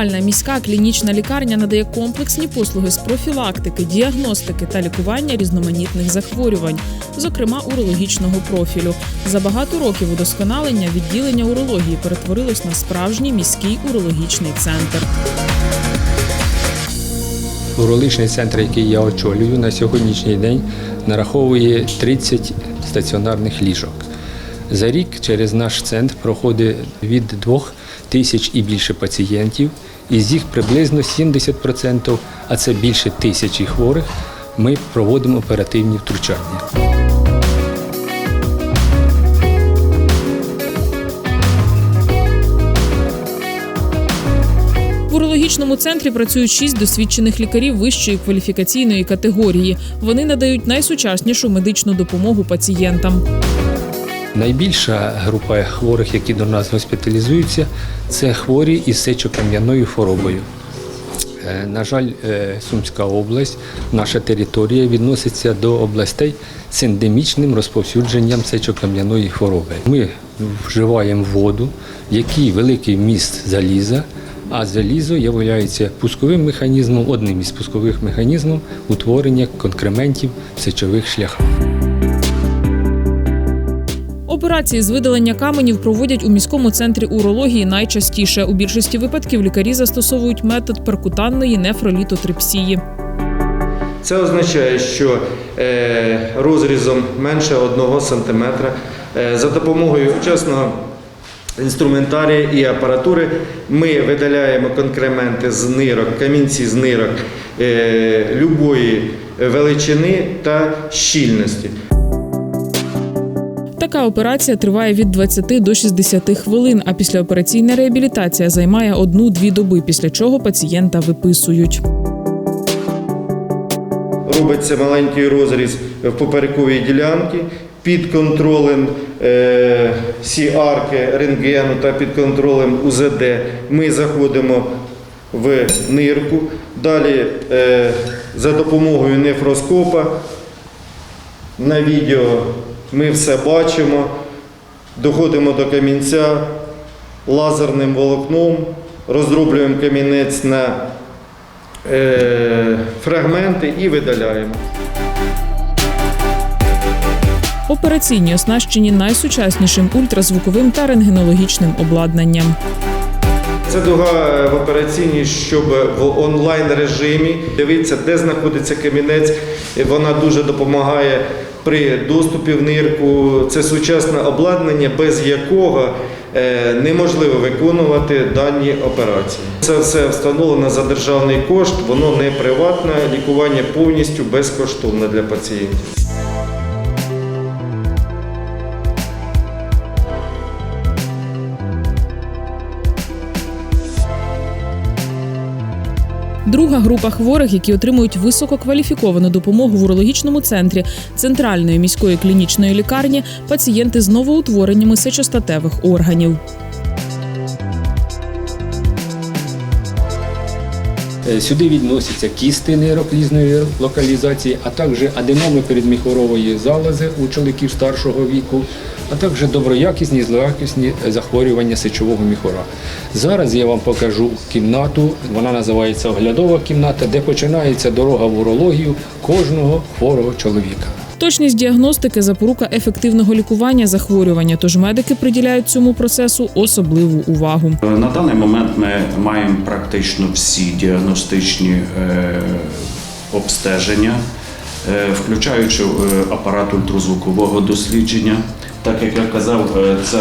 Центральна міська клінічна лікарня надає комплексні послуги з профілактики, діагностики та лікування різноманітних захворювань, зокрема урологічного профілю. За багато років удосконалення відділення урології перетворилось на справжній міський урологічний центр. Урологічний центр, який я очолюю на сьогоднішній день, нараховує 30 стаціонарних ліжок. За рік через наш центр проходить від 2 тисяч і більше пацієнтів, із їх приблизно 70%, а це більше тисячі хворих, ми проводимо оперативні втручання. В урологічному центрі працюють шість досвідчених лікарів вищої кваліфікаційної категорії. Вони надають найсучаснішу медичну допомогу пацієнтам. Найбільша група хворих, які до нас госпіталізуються, це хворі із сечокам'яною хворобою. Е, На жаль, е, Сумська область, наша територія відноситься до областей з ендемічним розповсюдженням сечокам'яної хвороби. Ми вживаємо воду, в якій великий вміст заліза, а залізо є пусковим механізмом, одним із пускових механізмів утворення конкрементів сечових шляхах. Операції з видалення каменів проводять у міському центрі урології найчастіше. У більшості випадків лікарі застосовують метод перкутанної нефролітотрипсії. Це означає, що е, розрізом менше 1 см е, за допомогою сучасного інструментарія і апаратури ми видаляємо конкременти з нирок, камінці з нирок е, любої величини та щільності. Така операція триває від 20 до 60 хвилин, а післяопераційна реабілітація займає одну-дві доби, після чого пацієнта виписують. Робиться маленький розріз в поперековій ділянці під контролем е, всі арки рентгену та під контролем УЗД. Ми заходимо в нирку. Далі е, за допомогою нефроскопа на відео ми все бачимо, доходимо до камінця лазерним волокном, роздроблюємо камінець на е, фрагменти і видаляємо. Операційні оснащені найсучаснішим ультразвуковим та рентгенологічним обладнанням. Це дуга в операційній, щоб в онлайн режимі дивитися, де знаходиться камінець. Вона дуже допомагає при доступі в нирку. Це сучасне обладнання, без якого е, неможливо виконувати дані операції. Це все встановлено за державний кошт, воно не приватне, лікування повністю безкоштовне для пацієнтів. Друга група хворих, які отримують висококваліфіковану допомогу в урологічному центрі центральної міської клінічної лікарні, пацієнти з новоутвореннями сечостатевих органів. Сюди відносяться кісти нейроклізної локалізації, а також аденоми передміхорової залози у чоловіків старшого віку, а також доброякісні і злоякісні захворювання сечового міхора. Зараз я вам покажу кімнату, вона називається оглядова кімната, де починається дорога в урологію кожного хворого чоловіка. Точність діагностики запорука ефективного лікування захворювання, тож медики приділяють цьому процесу особливу увагу. На даний момент ми маємо практично всі діагностичні е, обстеження, е, включаючи е, апарат ультразвукового дослідження. Так як я казав, це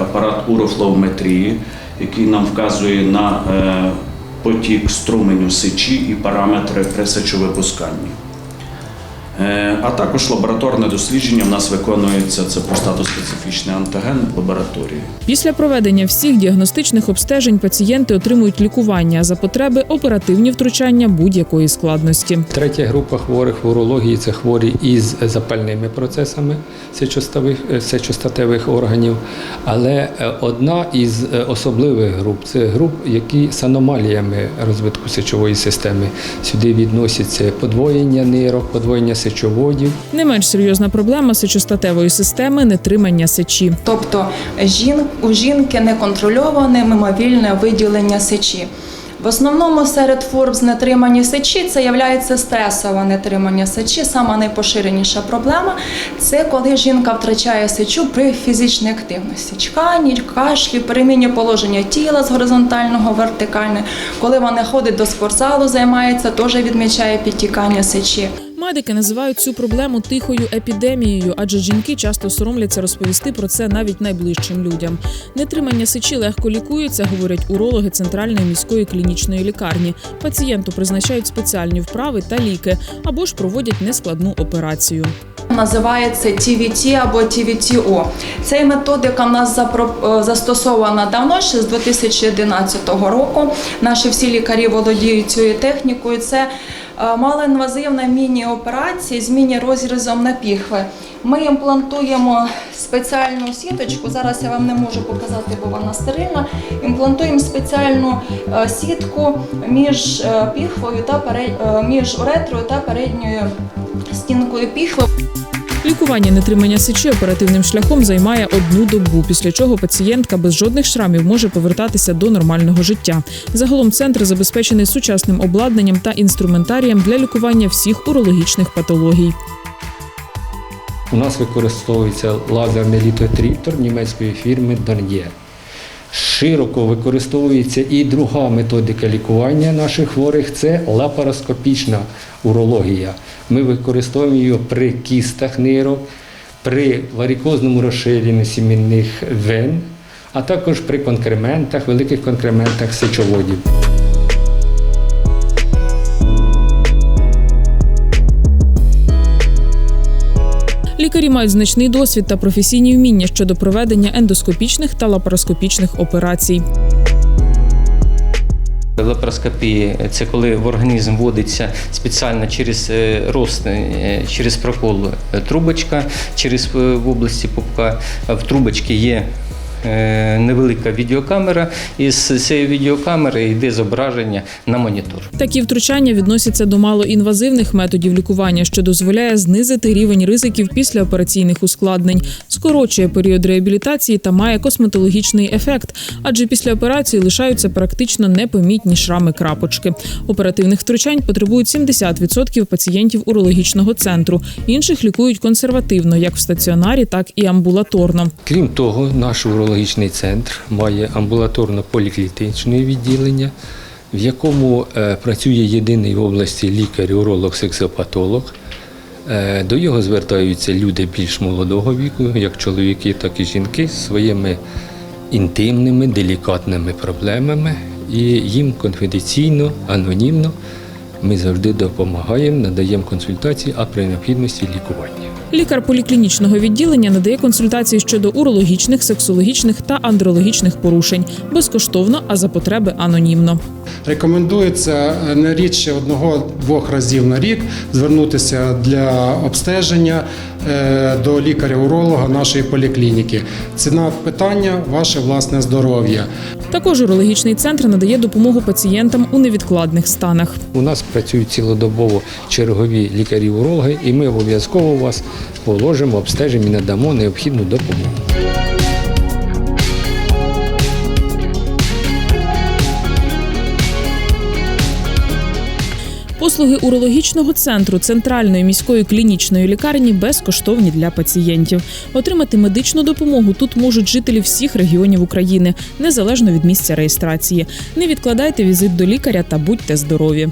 апарат урофлоуметрії, який нам вказує на потік струменю сечі і параметри. Е, А також лабораторне дослідження в нас виконується це простатоспецифічний антиген в лабораторії. Після проведення всіх діагностичних обстежень пацієнти отримують лікування за потреби оперативні втручання будь-якої складності. Третя група хворих в урології це хворі із запальними процесами сечостатевих, е, органів. Але е, одна із е, особливих груп це груп, які з аномаліями розвитку сечової системи. Сюди відносяться подвоєння нирок, подвоєння сечоводів. Не менш серйозна проблема сечостатевої системи нетримання сечі. Тобто у жінки неконтрольоване мимовільне виділення сечі. В основному серед форм з нетримання сечі це є стресове нетримання сечі. Сама найпоширеніша проблема це коли жінка втрачає сечу при фізичній активності. Чкані, кашлі, переміні положення тіла з горизонтального в вертикальне. Коли вона ходить до спортзалу, займається, теж відмічає підтікання сечі. Медики називають цю проблему тихою епідемією, адже жінки часто соромляться розповісти про це навіть найближчим людям. Нетримання сечі легко лікується, говорять урологи центральної міської клінічної лікарні. Пацієнту призначають спеціальні вправи та ліки або ж проводять нескладну операцію. Називається TVT або TVTO. Ця методика в нас е, застосована давно, ще з 2011 року. Наші всі лікарі володіють цією технікою. Це малоінвазивна міні-операція з міні-розрізом на піхви. Ми імплантуємо спеціальну сіточку. Зараз я вам не можу показати, бо вона стерильна. Імплантуємо спеціальну е, сітку між е, піхвою та перед... е, між уретрою та передньою стінкою піхви. Лікування нетримання сечі оперативним шляхом займає одну добу, після чого пацієнтка без жодних шрамів може повертатися до нормального життя. Загалом центр забезпечений сучасним обладнанням та інструментарієм для лікування всіх урологічних патологій. У нас використовується лазерний літотріптор німецької фірми Dornier. Широко використовується і друга методика лікування наших хворих це лапароскопічна урологія. Ми використовуємо її при кістах нирок, при варикозному розширенні сімінних вен, а також при конкрементах, великих конкрементах сечоводів. Лікарі мають значний досвід та професійні вміння щодо проведення ендоскопічних та лапароскопічних операцій. Лапароскопія – це коли в організм вводиться спеціально через е, рост, е, через прокол е, трубочка, через в області пупка. В трубочці є невелика відеокамера, і з цієї відеокамери йде зображення на монітор. Такі втручання відносяться до малоінвазивних методів лікування, що дозволяє знизити рівень ризиків післяопераційних ускладнень, скорочує період реабілітації та має косметологічний ефект, адже після операції лишаються практично непомітні шрами-крапочки. Оперативних втручань потребують 70% пацієнтів урологічного центру. Інших лікують консервативно, як в стаціонарі, так і амбулаторно. Крім того, наш урологічний центр має амбулаторно-поліклінічне відділення, в якому е, працює єдиний в області лікар-уролог сексопатолог. Е, До його звертаються люди більш молодого віку, як чоловіки, так і жінки, з своїми інтимними, делікатними проблемами. І їм конфіденційно, анонімно ми завжди допомагаємо, надаємо консультації, а при необхідності лікування. Лікар поліклінічного відділення надає консультації щодо урологічних, сексологічних та андрологічних порушень безкоштовно, а за потреби анонімно. Рекомендується е, не рідше одного-двох разів на рік звернутися для обстеження е, до лікаря-уролога нашої поліклініки. Ціна питання ваше власне здоров'я. Також урологічний центр надає допомогу пацієнтам у невідкладних станах. У нас працюють цілодобово чергові лікарі-урологи, і ми обов'язково вас положимо, обстежимо і надамо необхідну допомогу. Послуги урологічного центру центральної міської клінічної лікарні безкоштовні для пацієнтів. Отримати медичну допомогу тут можуть жителі всіх регіонів України, незалежно від місця реєстрації. Не відкладайте візит до лікаря та будьте здорові.